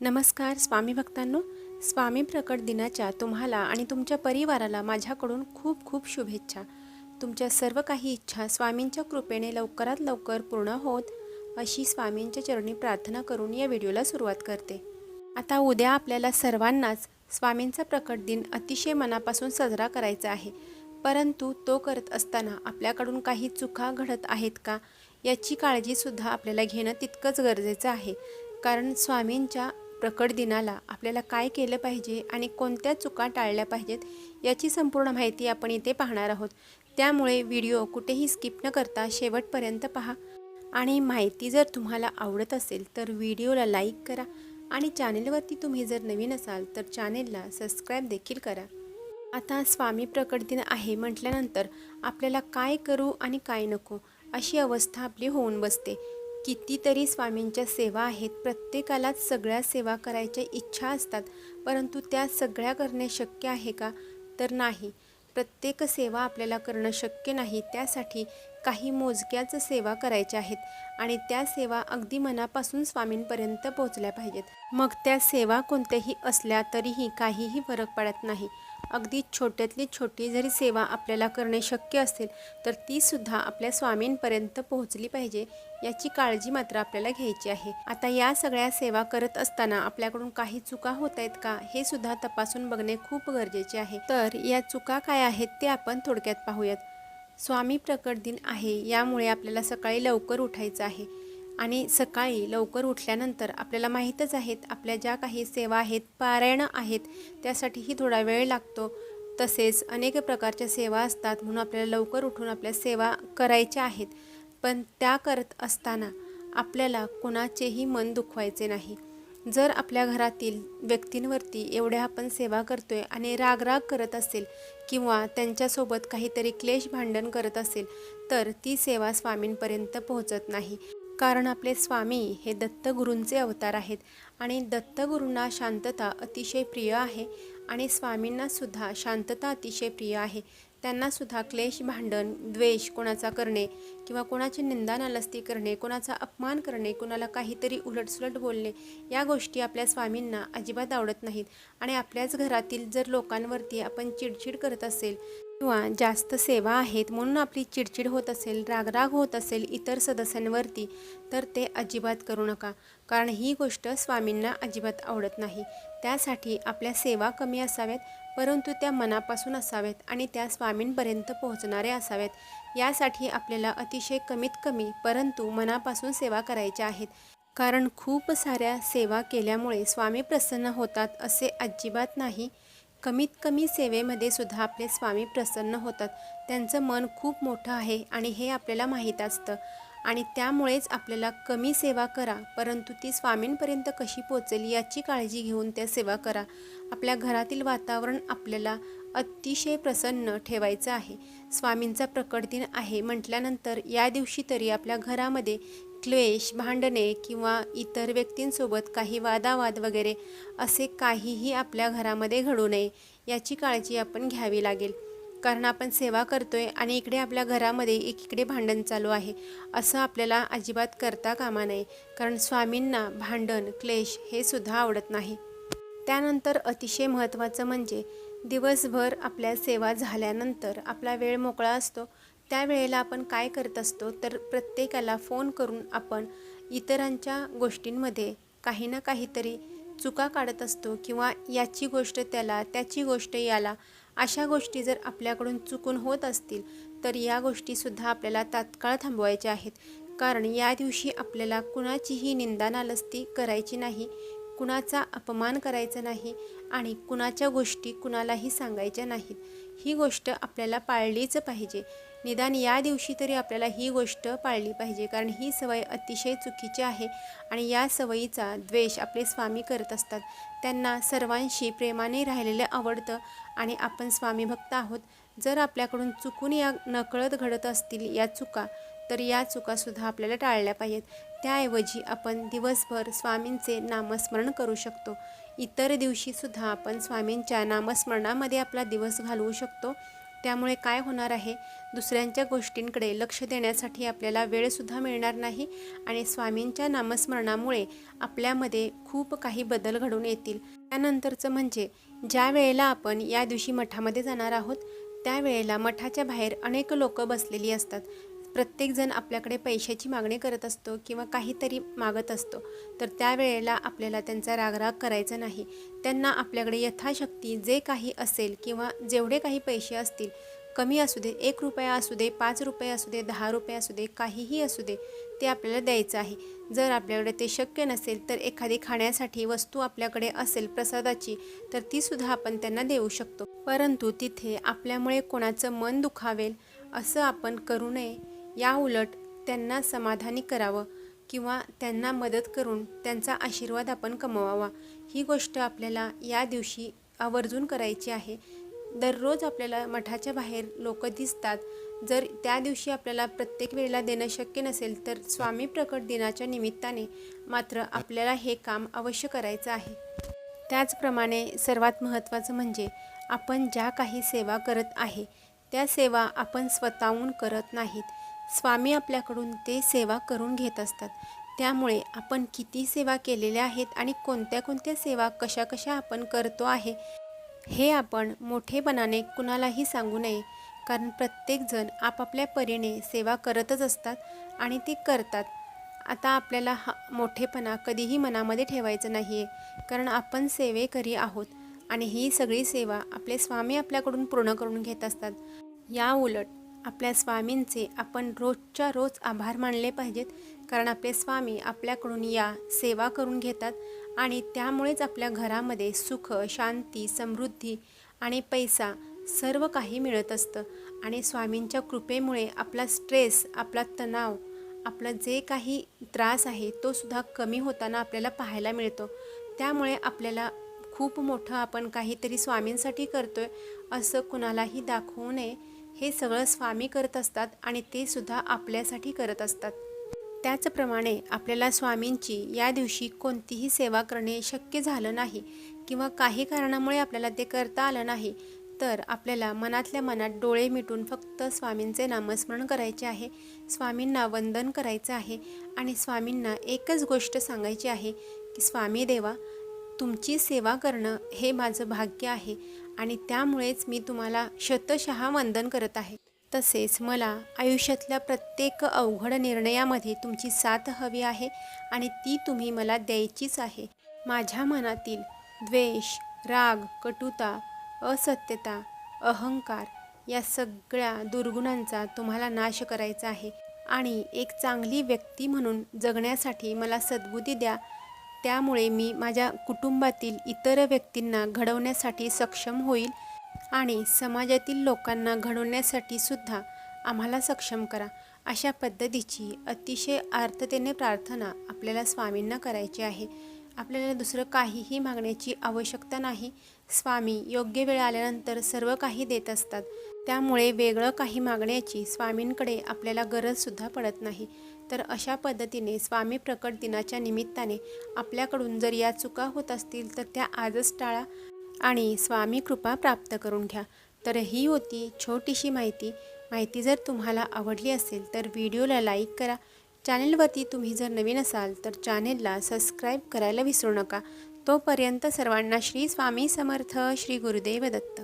नमस्कार स्वामी भक्तांनो. स्वामी प्रकट दिनाच्या तुम्हाला आणि तुमच्या परिवाराला माझ्याकडून खूप खूप शुभेच्छा. तुमच्या सर्व काही इच्छा स्वामींच्या कृपेने लवकरात लवकर पूर्ण होत अशी स्वामींच्या चरणी प्रार्थना करून या व्हिडिओला सुरुवात करते. आता उद्या आपल्याला सर्वांनाच स्वामींचा प्रकट दिन अतिशय मनापासून साजरा करायचा आहे. परंतु तो करत असताना आपल्याकडून काही चुका घडत आहेत का याची काळजीसुद्धा आपल्याला घेणं तितकंच गरजेचं आहे. कारण स्वामींच्या प्रकट दिनाला आपल्याला काय केलं पाहिजे आणि कोणत्या चुका टाळल्या पाहिजेत याची संपूर्ण माहिती आपण इथे पाहणार आहोत. त्यामुळे व्हिडिओ कुठेही स्किप न करता शेवटपर्यंत पहा. आणि माहिती जर तुम्हाला आवडत असेल तर व्हिडिओला लाईक करा आणि चॅनेलवरती तुम्ही जर नवीन असाल तर चॅनेलला सबस्क्राईब देखील करा. आता स्वामी प्रकट दिन आहे म्हटल्यानंतर आपल्याला काय करू आणि काय नको अशी अवस्था आपली होऊन बसते. कितीतरी स्वामींच्या सेवा आहेत. प्रत्येकालाच सगळ्या सेवा करायच्या इच्छा असतात. परंतु त्या सगळ्या करणे शक्य आहे का? तर नाही. प्रत्येक सेवा आपल्याला करणं शक्य नाही. त्यासाठी काही मोजक्याच सेवा करायच्या आहेत आणि त्या सेवा अगदी मनापासून स्वामींपर्यंत पोहोचल्या पाहिजेत. मग त्या सेवा कोणत्याही असल्या तरीही काहीही फरक पडत नाही. अगदी छोट्यातली छोटी जरी सेवा आपल्याला करणे शक्य असेल तर तीसुद्धा आपल्या स्वामींपर्यंत पोहोचली पाहिजे याची काळजी मात्र आपल्याला घ्यायची आहे. आता या सगळ्या सेवा करत असताना आपल्याकडून काही चुका होत आहेत का हे सुद्धा तपासून बघणे खूप गरजेचे आहे. तर या चुका काय आहेत ते आपण थोडक्यात पाहूयात. स्वामी प्रकट दिन आहे यामुळे आपल्याला सकाळी लवकर उठायचं आहे. आणि सकाळी लवकर उठल्यानंतर आपल्याला माहीतच आहेत आपल्या ज्या काही सेवा आहेत पारायणं आहेत त्यासाठीही थोडा वेळ लागतो. तसेच अनेक प्रकारच्या सेवा असतात म्हणून आपल्याला लवकर उठून आपल्या सेवा करायच्या आहेत. पण त्या करत असताना आपल्याला कोणाचेही मन दुखवायचे नाही. जर आपल्या घरातील व्यक्तींवरती एवढ्या आपण सेवा करतोय आणि रागराग करत असेल किंवा त्यांच्यासोबत काहीतरी क्लेश भांडण करत असेल तर ती सेवा स्वामींपर्यंत पोहोचत नाही. कारण आपले स्वामी हे दत्तगुरूंचे अवतार आहेत. आणि दत्तगुरूंना शांतता अतिशय प्रिय आहे. आणि स्वामींनासुद्धा शांतता अतिशय प्रिय आहे. त्यांनासुद्धा क्लेश भांडण द्वेष कोणाचा करणे किंवा कोणाची निंदा नालस्ती करणे कोणाचा अपमान करणे कोणाला काहीतरी उलटसुलट बोलणे या गोष्टी आपल्या स्वामींना अजिबात आवडत नाहीत. आणि आपल्याच घरातील जर लोकांवरती आपण चिडचिड करत असेल किंवा जास्त सेवा आहेत म्हणून आपली चिडचिड होत असेल रागराग होत असेल इतर सदस्यांवरती तर ते अजिबात करू नका. कारण ही गोष्ट स्वामींना अजिबात आवडत नाही. त्यासाठी आपल्या सेवा कमी असाव्यात परंतु त्या मनापासून असाव्यात आणि त्या स्वामींपर्यंत पोहोचणारे असाव्यात यासाठी आपल्याला अतिशय कमीत कमी परंतु मनापासून सेवा करायच्या आहेत. कारण खूप साऱ्या सेवा केल्यामुळे स्वामी प्रसन्न होतात असे अजिबात नाही. कमीत कमी सेवेमध्ये सुद्धा आपले स्वामी प्रसन्न होतात. त्यांचं मन खूप मोठं आहे आणि हे आपल्याला माहीत असतं. आणि त्यामुळेच आपल्याला कमी सेवा करा परंतु ती स्वामींपर्यंत कशी पोचेल याची काळजी घेऊन त्या सेवा करा. आपल्या घरातील वातावरण आपल्याला अतिशय प्रसन्न ठेवायचं आहे. स्वामींचा प्रकट दिन आहे म्हटल्यानंतर या दिवशी तरी आपल्या घरामध्ये क्लेश भांडणे किंवा इतर व्यक्तींसोबत काही वादावाद वगैरे असे काहीही आपल्या घरामध्ये घडू नये याची काळजी आपण घ्यावी लागेल. कारण आपण सेवा करतोय आणि इकडे आपल्या घरामध्ये एकीकडे भांडण चालू आहे असं आपल्याला अजिबात करता कामा नये. कारण स्वामींना भांडण क्लेश हे सुद्धा आवडत नाही. त्यानंतर अतिशय महत्त्वाचं म्हणजे दिवसभर आपल्या सेवा झाल्यानंतर आपला वेळ मोकळा असतो. त्यावेळेला आपण काय करत असतो तर प्रत्येकाला फोन करून आपण इतरांच्या गोष्टींमध्ये काही ना काहीतरी चुका काढत असतो किंवा याची गोष्ट त्याला त्याची गोष्ट याला अशा गोष्टी जर आपल्याकडून चुकून होत असतील तर या गोष्टीसुद्धा आपल्याला तात्काळ थांबवायच्या आहेत. कारण या दिवशी आपल्याला कुणाचीही निंदा नालस्ती करायची नाही कुणाचा अपमान करायचा नाही आणि कुणाच्या गोष्टी कुणालाही सांगायच्या नाहीत. ही गोष्ट आपल्याला पाळलीच पाहिजे. निदान या दिवशी तरी आपल्याला ही गोष्ट पाळली पाहिजे कारण ही सवय अतिशय चुकीची आहे आणि या सवयीचा द्वेष आपले स्वामी करत असतात. त्यांना सर्वांशी प्रेमाने राहिलेलं आवडतं आणि आपण स्वामी भक्त आहोत. जर आपल्याकडून चुकून या नकळत घडत असतील या चुका तर या चुकासुद्धा आपल्याला टाळल्या पाहिजेत. त्याऐवजी आपण दिवसभर स्वामींचे नामस्मरण करू शकतो. इतर दिवशीसुद्धा आपण स्वामींच्या नामस्मरणामध्ये आपला दिवस घालवू शकतो. त्यामुळे काय होणार आहे? दुसऱ्यांच्या गोष्टींकडे लक्ष देण्यासाठी आपल्याला वेळसुद्धा मिळणार नाही आणि स्वामींच्या नामस्मरणामुळे आपल्यामध्ये खूप काही बदल घडून येतील. त्यानंतरचं म्हणजे ज्या वेळेला आपण या दिवशी मठामध्ये जाणार आहोत त्यावेळेला मठाच्या बाहेर अनेक लोक बसलेली असतात. प्रत्येकजण आपल्याकडे पैशाची मागणी करत असतो किंवा काहीतरी मागत असतो. तर त्यावेळेला आपल्याला त्यांचा रागराग करायचा नाही. त्यांना आपल्याकडे यथाशक्ती जे काही असेल किंवा जेवढे काही पैसे असतील कमी असू दे एक रुपया असू दे पाच रुपये असू दे दहा रुपये असू दे काहीही असू दे ते आपल्याला द्यायचं आहे. जर आपल्याकडे ते शक्य नसेल तर एखादी खाण्यासाठी वस्तू आपल्याकडे असेल प्रसादाची तर तीसुद्धा आपण त्यांना देऊ शकतो. परंतु तिथे आपल्यामुळे कोणाचं मन दुखावेल असं आपण करू नये. या उलट त्यांना समाधानी करावं किंवा त्यांना मदत करून त्यांचा आशीर्वाद आपण कमवावा. ही गोष्ट आपल्याला या दिवशी आवर्जून करायची आहे. दररोज आपल्याला मठाच्या बाहेर लोक दिसतात. जर त्या दिवशी आपल्याला प्रत्येक वेळेला देणं शक्य नसेल तर स्वामी प्रकट दिनाच्या निमित्ताने मात्र आपल्याला हे काम अवश्य करायचं आहे. त्याचप्रमाणे सर्वात महत्त्वाचं म्हणजे आपण ज्या काही सेवा करत आहे त्या सेवा आपण स्वतःहून करत नाहीत. स्वामी आपल्याकडून ते सेवा करून घेत असतात. त्यामुळे आपण किती सेवा केलेल्या आहेत आणि कोणत्या कोणत्या सेवा कशा कशा आपण करतो आहे हे आपण मोठेपणाने कुणालाही सांगू नये. कारण प्रत्येकजण आपापल्या परीने सेवा करतच असतात आणि ती करतात. आता आपल्याला हा मोठेपणा कधीही मनामध्ये ठेवायचं नाही आहे कारण आपण सेवेकरी आहोत आणि ही सगळी सेवा आपले स्वामी आपल्याकडून पूर्ण करून घेत असतात. या उलट आपल्या स्वामींचे आपण रोजच्या रोज आभार मानले पाहिजेत कारण आपले स्वामी आपल्याकडून या सेवा करून घेतात आणि त्यामुळेच आपल्या घरामध्ये सुख शांती समृद्धी आणि पैसा सर्व काही मिळत असतं. आणि स्वामींच्या कृपेमुळे आपला स्ट्रेस आपला तणाव आपला जे काही त्रास आहे तो सुद्धा कमी होताना आपल्याला पाहायला मिळतो. त्यामुळे आपल्याला खूप मोठं आपण काहीतरी स्वामींसाठी करतोय असं कुणालाही दाखवू नये. हे सगळं स्वामी करत असतात आणि ते सुद्धा आपल्यासाठी करत असतात. त्याचप्रमाणे आपल्याला स्वामींची या दिवशी कोणतीही सेवा करणे शक्य झालं नाही किंवा काही कारणामुळे आपल्याला ते करता आलं नाही तर आपल्याला मनातल्या मनात डोळे मिटून फक्त स्वामींचे नामस्मरण करायचे आहे स्वामींना वंदन करायचं आहे आणि स्वामींना एकच गोष्ट सांगायची आहे की स्वामी देवा तुमची सेवा करणं हे माझं भाग्य आहे. आणि त्यामुळेच मी तुम्हाला शतशः वंदन करत आहे. तसेच मला आयुष्यातल्या प्रत्येक अवघड निर्णयामध्ये तुमची साथ हवी आहे आणि ती तुम्ही मला द्यायचीच आहे. माझ्या मनातील द्वेष राग कटुता असत्यता अहंकार या सगळ्या दुर्गुणांचा तुम्हाला नाश करायचा आहे. आणि एक चांगली व्यक्ती म्हणून जगण्यासाठी मला सद्बुद्धी द्या त्यामुळे मी माझ्या कुटुंबातील इतर व्यक्तींना घडवण्यासाठी सक्षम होईल आणि समाजातील लोकांना घडवण्यासाठी सुद्धा आम्हाला सक्षम करा. अशा पद्धतीची अतिशय आर्थतेने प्रार्थना आपल्याला स्वामींना करायची आहे. आपल्याला दुसरं काहीही मागण्याची आवश्यकता नाही. स्वामी योग्य वेळ आल्यानंतर सर्व काही देत असतात. त्यामुळे वेगळं काही मागण्याची स्वामींकडे आपल्याला गरजसुद्धा पडत नाही. तर अशा पद्धतीने स्वामी प्रकट दिनाच्या निमित्ताने आपल्याकडून जर या चुका होत असतील तर त्या आजच टाळा आणि स्वामी कृपा प्राप्त करून घ्या. तर ही होती छोटीशी माहिती. माहिती जर तुम्हाला आवडली असेल तर व्हिडिओला लाईक करा. चॅनेलवरती तुम्ही जर नवीन असाल तर चॅनेलला सबस्क्राईब करायला विसरू नका. तोपर्यंत सर्वांना श्री स्वामी समर्थ श्री गुरुदेव दत्त.